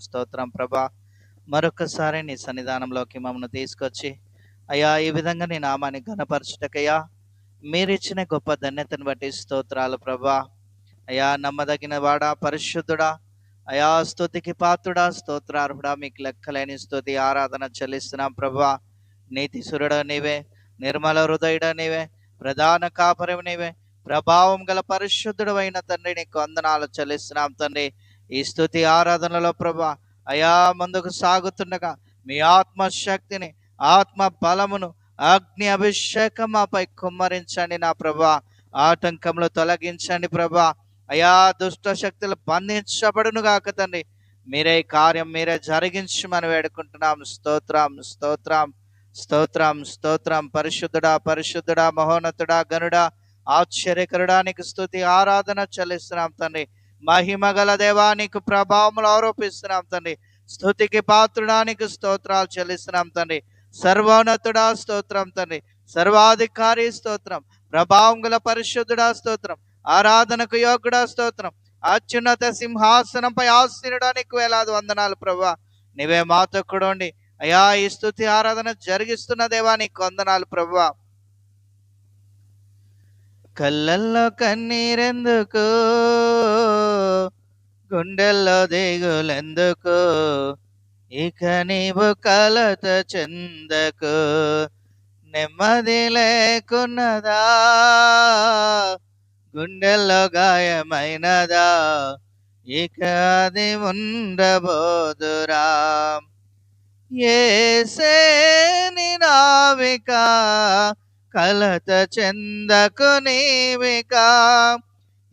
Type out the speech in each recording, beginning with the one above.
స్తోత్రం ప్రభా. మరొకసారి నీ సన్నిధానంలోకి మమ్మల్ని తీసుకొచ్చి అయ్యా ఈ విధంగా నీ నామాన్ని ఘనపరచుటకయ్యా. మీరిచ్చిన గొప్ప ధన్యతను బట్టి స్తోత్రాలు ప్రభా. అయ్యా నమ్మదగిన వాడా పరిశుద్ధుడా. అయా స్తుతికి పాత్రుడా స్తోత్రార్హుడా. మీకు లెక్కలేని స్తుతి ఆరాధన చెల్లిస్తున్నాం ప్రభా. నీతి సురుడ నీవే నిర్మల హృదయుడ నీవే ప్రధాన కాపరం నీవే. ప్రభావం గల పరిశుద్ధుడు అయిన తండ్రి నీకు వందనాలు చెల్లిస్తున్నాం తండ్రి. ఈ స్థుతి ఆరాధనలో ప్రభా అయా ముందుకు సాగుతుండగా మీ ఆత్మశక్తిని ఆత్మ బలమును అగ్ని అభిషేకం మాపై కుమ్మరించండి నా ప్రభా. ఆటంకములు తొలగించండి ప్రభా. అయా దుష్ట శక్తులు బంధించబడును గాక తండ్రి. మీరే ఈ కార్యం మీరే జరిగించమని వేడుకుంటున్నాం. స్తోత్రం స్తోత్రం స్తోత్రం స్తోత్రం. పరిశుద్ధుడా పరిశుద్ధుడా మహోన్నతుడా గనుడా ఆశ్చర్యకరుడానికి స్తుతి ఆరాధన చెల్లిస్తున్నాం తండ్రి. మహిమ గల దేవానికి ప్రభావములు ఆరోపిస్తున్నాం తండ్రి. స్థుతికి పాత్రుడానికి స్తోత్రాలు చెల్లిస్తున్నాం తండ్రి. సర్వోన్నతుడా స్తోత్రం తండ్రి. సర్వాధికారి స్తోత్రం. ప్రభావం గల పరిశుద్ధుడా స్తోత్రం. ఆరాధనకు యోగుడా స్తోత్రం. అత్యున్నత సింహాసనంపై ఆశీనుడానికి వేలాది వందనాలు ప్రభా. నీవే మాతో కూడా ఉండి అయా ఈ స్థుతి ఆరాధన జరిగిస్తున్న దేవానికి వందనాలు ప్రభా. కళ్ళల్లో కన్నీరెందుకు? గుండెల్లో దిగులెందుకు? ఇక నీవు కలత చెందకు? నెమ్మది లేకున్నదా? గుండెల్లో గాయమైనదా? ఇక అది ఉండబోదురా? ఏ సేని నావికా కలత చెందకు నీవిక.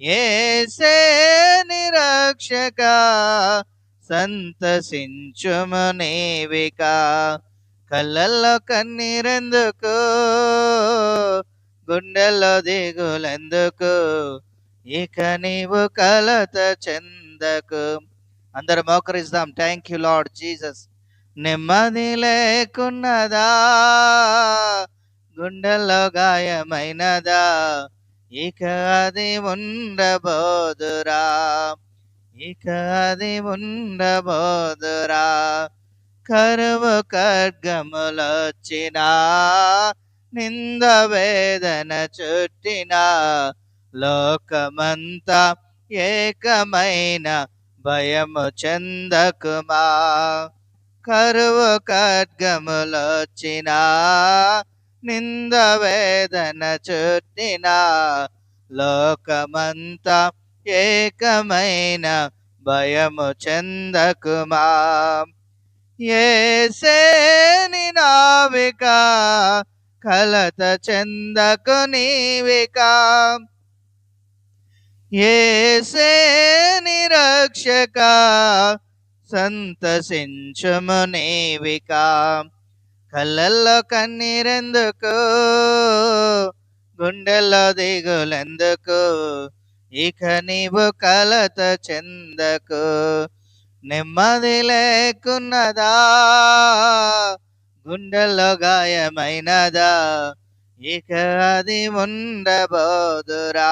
ఏసే నిరక్షక సంతసించుము నీవిక. కళ్ళల్లో కన్నీరెందుకు? గుండెల్లో దిగులెందుకు? ఇక నీవు కలత చెందకు. అందరు మోకరిస్తాం థ్యాంక్ యూ లార్డ్ జీసస్ నెమ్మది లేకున్నదా? గుండెల్లో గాయమైనదా? ఇక అది ఉండబోదురా. ఇక అది ఉండబోదురా. కరువు ఖడ్గములొచ్చినా నింద వేదన చుట్టినా లోకమంతా ఏకమైన భయము చందకుమా? కరువు ఖడ్గములొచ్చినా నింద వేదన చుట్టినా లోకమంతా ఏకమైన భయము చెందకుమా ఏసేని నావిక కలత చెందకు నీవిక. ఏసేని రక్షక సంతసించుము నీవికా. కళ్ళల్లో కన్నీరెందుకు? గుండెల్లో దిగులెందుకు? ఇక నీవు కలత చెందకు? నెమ్మది లేకున్నదా? గుండెల్లో గాయమైనదా? ఇక అది ఉండబోదురా?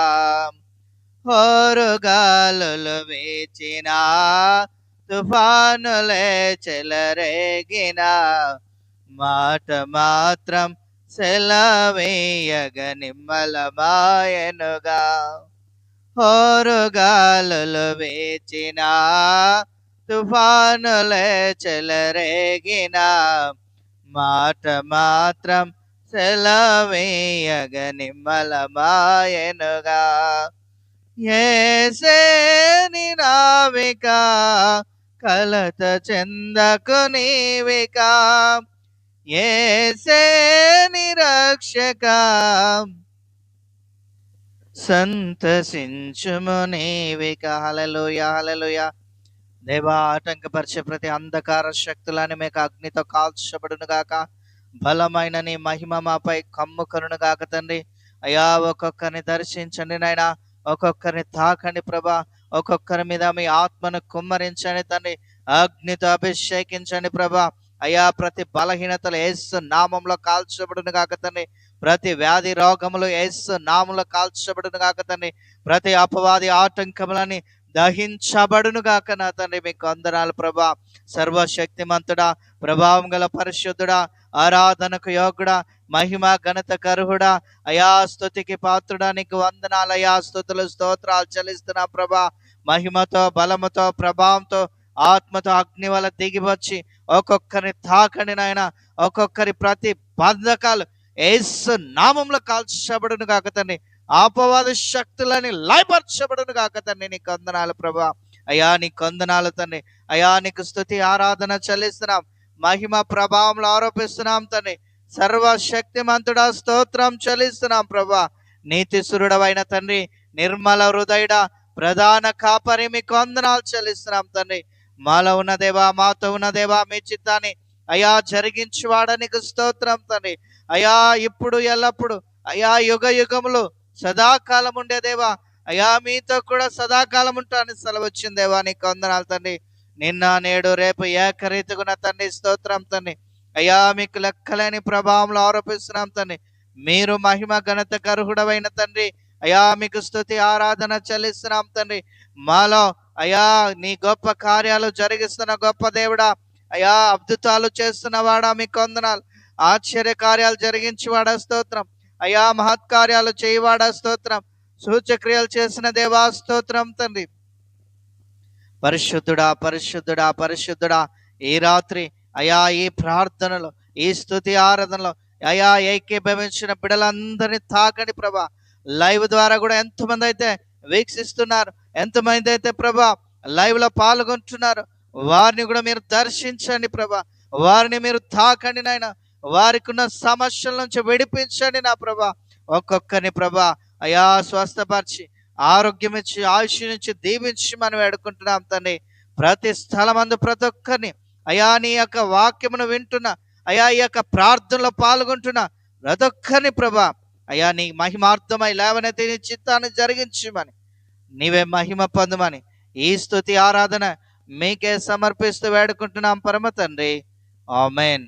హోరుగాలు వేచినా తుఫానులే చెలరేగినా మాట మాత్రం సెలవేయగ నిమ్మలమాయనుగా హోరుగాలులు వేచిన తుఫానులే చెలరేగిన మాట మాత్రం సెలవేయగ నిమ్మలమాయనుగా ఏసేని నావిక కలత చెందకు నీవికా. ఏసేని రక్షక సంతసించుము నీవిక. హలలుయ హలలుయ దేవా ఆటంకపరిచే ప్రతి అంధకార శక్తులని మీకు అగ్నితో కాల్చబడును గాక బలమైన నీ మహిమ మాపై కమ్ముకరును గాక తండ్రి. అయా ఒక్కొక్కరిని దర్శించండి నాయన. ఒక్కొక్కరిని తాకండి ప్రభా. ఒక్కొక్కరి మీద మీ ఆత్మను కుమ్మరించండి తండ్రి. అగ్నితో అభిషేకించండి ప్రభా. అయా ప్రతి బలహీనతలు ఏసు నామంలో కాల్చబడును కాక తండ్రి ప్రతి వ్యాధి రోగములు ఏసు నామంలో కాల్చబడును కాక తండ్రి ప్రతి అపవాది ఆటంకములని దహించబడును గాక నా తండ్రి మీకు వందనాలు ప్రభా. సర్వశక్తిమంతుడా ప్రభావం గల పరిశుద్ధుడా ఆరాధనకు యోగుడా మహిమ ఘనత కరుహుడా. అయా స్థుతికి పాత్రుడా నీకు వందనాలు అయా స్థుతులు స్తోత్రాలు చెల్లిస్తున్నా ప్రభా. మహిమతో బలముతో ప్రభావంతో ఆత్మతో అగ్ని వల్ల దిగివచ్చి ఒక్కొక్కరిని తాకండి నాయన. ఒక్కొక్కరి ప్రతి బంధకాలు ఏసు నామంలో కాల్చబడును కాక తండ్రి. ఆపవాద శక్తులని లయపరచబడును కాక తండ్రి. నీ కొందనాలు ప్రభా. అయా నీ కొందనాలు తండ్రి. అయా నీకు స్తుతి ఆరాధన చెల్లిస్తున్నాం. మహిమ ప్రభావంలో ఆరోపిస్తున్నాం తండ్రి. సర్వశక్తిమంతుడా స్తోత్రం చెల్లిస్తున్నాం ప్రభా. నీతిసురుడవైన తండ్రి నిర్మల హృదయుడ ప్రధాన కాపరి మీ కొందనాలు చెల్లిస్తున్నాం తండ్రి. మాలో ఉన్న దేవా మాతో ఉన్న దేవా మీ చిత్తాన్ని అయా జరిగించువాడ నీకు స్తోత్రం తండ్రి. అయా ఇప్పుడు ఎల్లప్పుడు అయా యుగ యుగములు సదాకాలం ఉండే దేవా. అయా మీతో కూడా సదాకాలం ఉంటాను సెలవు వచ్చింది దేవా నీకు వందనాలు తండ్రి. నిన్న నేడు రేపు ఏకరీతిగున తండ్రి స్తోత్రం తండ్రి. అయ్యా మీకు లెక్కలేని ప్రభావంలో ఆరోపిస్తున్నాం తండ్రి. మీరు మహిమ ఘనత కర్హుడమైన తండ్రి. అయా మీకు స్తుతి ఆరాధన చెల్లిస్తున్నాం తండ్రి. మాలో అయ్యా నీ గొప్ప కార్యాలు జరిగిస్తున్న గొప్ప దేవుడా. అయ్యా అద్భుతాలు చేస్తున్నవాడా మీ కొందనాలు ఆశ్చర్య కార్యాలు జరిగించేవాడా స్తోత్రం. అయ్యా మహత్కార్యాలు చేయవాడా స్తోత్రం. సూచక్రియలు చేసిన దేవా స్తోత్రం తండ్రి. పరిశుద్ధుడా పరిశుద్ధుడా పరిశుద్ధుడా ఈ రాత్రి అయా ఈ ప్రార్థనలో ఈ స్థుతి ఆరాధనలో అయా ఏకీభవించిన బిడలందరినీ తాకండి ప్రభా. లైవ్ ద్వారా కూడా ఎంతమంది అయితే వీక్షిస్తున్నారు. ఎంతమంది అయితే ప్రభా లైవ్లో పాల్గొంటున్నారు వారిని కూడా మీరు దర్శించండి ప్రభా. వారిని మీరు తాకండి నాయన. వారికి ఉన్న సమస్యల నుంచి విడిపించండి నా ప్రభా. ఒక్కొక్కరిని ప్రభా అయా స్వస్థపరిచి ఆరోగ్యం ఇచ్చి ఆయుష్ నుంచి దీవించి మనం వేడుకుంటున్నాం తండ్రి. ప్రతి స్థలమందు ప్రతి ఒక్కరిని అయా నీ యొక్క వాక్యమును వింటున్న అయా ఈ యొక్క ప్రార్థనలో పాల్గొంటున్న ప్రతి ఒక్కరిని ప్రభా అయ్యా నీ మహిమార్థమై లేవనైతే నీ చిత్తాన్ని జరిగించమని. నీవే మహిమ పొందమని. ఈ స్థుతి ఆరాధన మీకే సమర్పిస్తూ వేడుకుంటున్నాం పరమ తండ్రి. ఆమెన్.